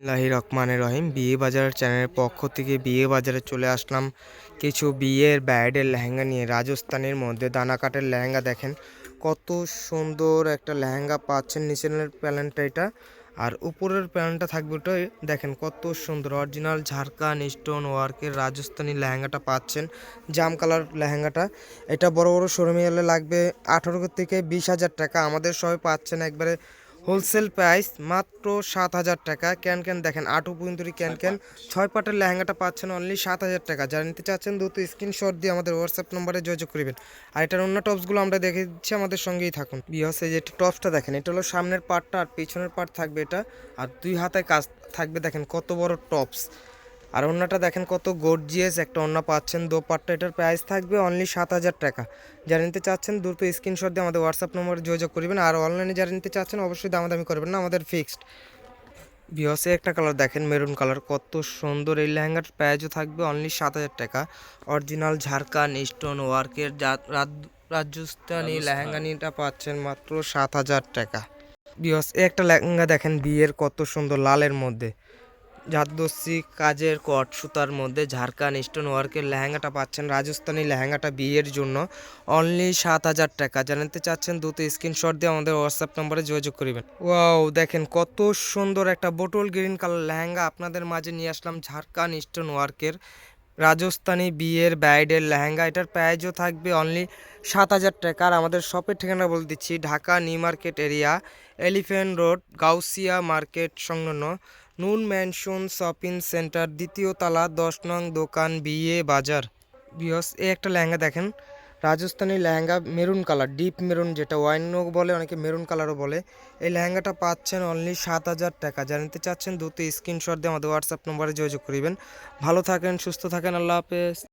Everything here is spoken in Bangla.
লাহি রহমানের রহিম। বিয়ে বাজারের চ্যানেলের পক্ষ থেকে বিয়ে বাজারে চলে আসলাম। কিছু বিয়ের ব্রাইডের লেহেঙ্গা নিয়ে। রাজস্থানের মধ্যে দানা কাটের লেহেঙ্গা দেখেন। কত সুন্দর একটা লেহেঙ্গা পাচ্ছেন নিচের প্যালেনটা এটা। আর উপরের প্যালেনটা থাকবে ওটা। দেখেন কত সুন্দর। অরিজিনাল ঝাড়খান স্টোন ওয়ার্কের রাজস্থানী লেহেঙ্গাটা পাচ্ছেন। জাম কালার লেহেঙ্গাটা। এটা বড় বড় শোরুমে গেলে লাগবে আঠেরো থেকে বিশ হাজার টাকা। আমাদের সবাই পাচ্ছেন একবারে হোলসেল প্রাইস মাত্র সাত হাজার টাকা। ক্যান ক্যান দেখেন আট উপরি ক্যান ক্যান। ছয় পাটের লেহেঙ্গাটা পাচ্ছেন অনলি সাত হাজার টাকা। যারা নিতে চাচ্ছেন দ্রুত স্ক্রিনশট দিয়ে আমাদের হোয়াটসঅ্যাপ নম্বরে যোগাযোগ করবেন। আর এটার অন্য টপসগুলো আমরা দেখে দিচ্ছি আমাদের সঙ্গেই থাকুন। বিহস এই যে টপসটা দেখেন এটা হলো সামনের পার্টটা আর পিছনের পার্ট থাকবে এটা। আর দুই হাতে কাজ থাকবে দেখেন কত বড় টপস আর অন্যটা দেখেন কত গর্জিয়াস একটা অন্য পাচ্ছেন দো পাটটা এটার প্রাইস থাকবে অনলি সাত হাজার টাকা। যারা নিতে চাচ্ছেন দ্রুত স্ক্রিনশট দিয়ে আমাদের হোয়াটসঅ্যাপ নম্বরে যোগাযোগ করবেন। আর অনলাইনে যারা নিতে চাচ্ছেন অবশ্যই দামাদামি করবেন না আমাদের ফিক্সড বিহসে একটা কালার দেখেন মেরুন কালার কত সুন্দর। এই লেহেঙ্গার প্রাইসও থাকবে অনলি সাত হাজার টাকা। অরিজিনাল ঝাড়খান স্টোন ওয়ার্কের রাজস্থানী লেহেঙ্গা নিটা পাচ্ছেন মাত্র সাত হাজার টাকা। বিহস একটা লেহেঙ্গা দেখেন বিয়ের কত সুন্দর লালের মধ্যে। জাতদস্যি কাজের কট, সুতার মধ্যে ঝাড়খান স্টোন ওয়ার্কের লেহেঙ্গাটা পাচ্ছেন রাজস্থানী লেহেঙ্গাটা বিয়ের জন্য। অনলি সাত হাজার টাকা। জানাতে চাচ্ছেন দ্রুত স্ক্রিনশট দিয়ে আমাদের হোয়াটসঅ্যাপ নম্বরে যোগাযোগ করবেন। ওয়াও, দেখেন কত সুন্দর একটা বোটল গ্রিন কালার লেহেঙ্গা আপনাদের মাঝে নিয়ে আসলাম ঝাড়খান স্টোন ওয়ার্কের রাজস্থানী বিয়ের ব্রাইডের লেহেঙ্গা। এটার প্রাইজও থাকবে অনলি সাত হাজার টাকা। আর আমাদের শপের ঠিকানা বলে দিচ্ছি, Dhaka New Market area Elephant Road, Gausia market সংলগ্ন নুন ম্যানশন শপিং সেন্টার, দ্বিতীয় তালা, দশ নং দোকান বিএ বাজার। বিহস, এই একটা লেহেঙ্গা দেখেন। Rajasthani lehenga, maroon colour, deep maroon যেটা ওয়াইন বলে, অনেকে মেরুন কালারও বলে। এই লেহেঙ্গাটা পাচ্ছেন অনলি সাত হাজার টাকা। জানতে নিতে চাচ্ছেন, দ্রুত স্ক্রিনশট দিয়ে আমাদের হোয়াটসঅ্যাপ নম্বরে যোগাযোগ করবেন। ভালো থাকেন, সুস্থ থাকেন, আল্লাহ হাফেজ।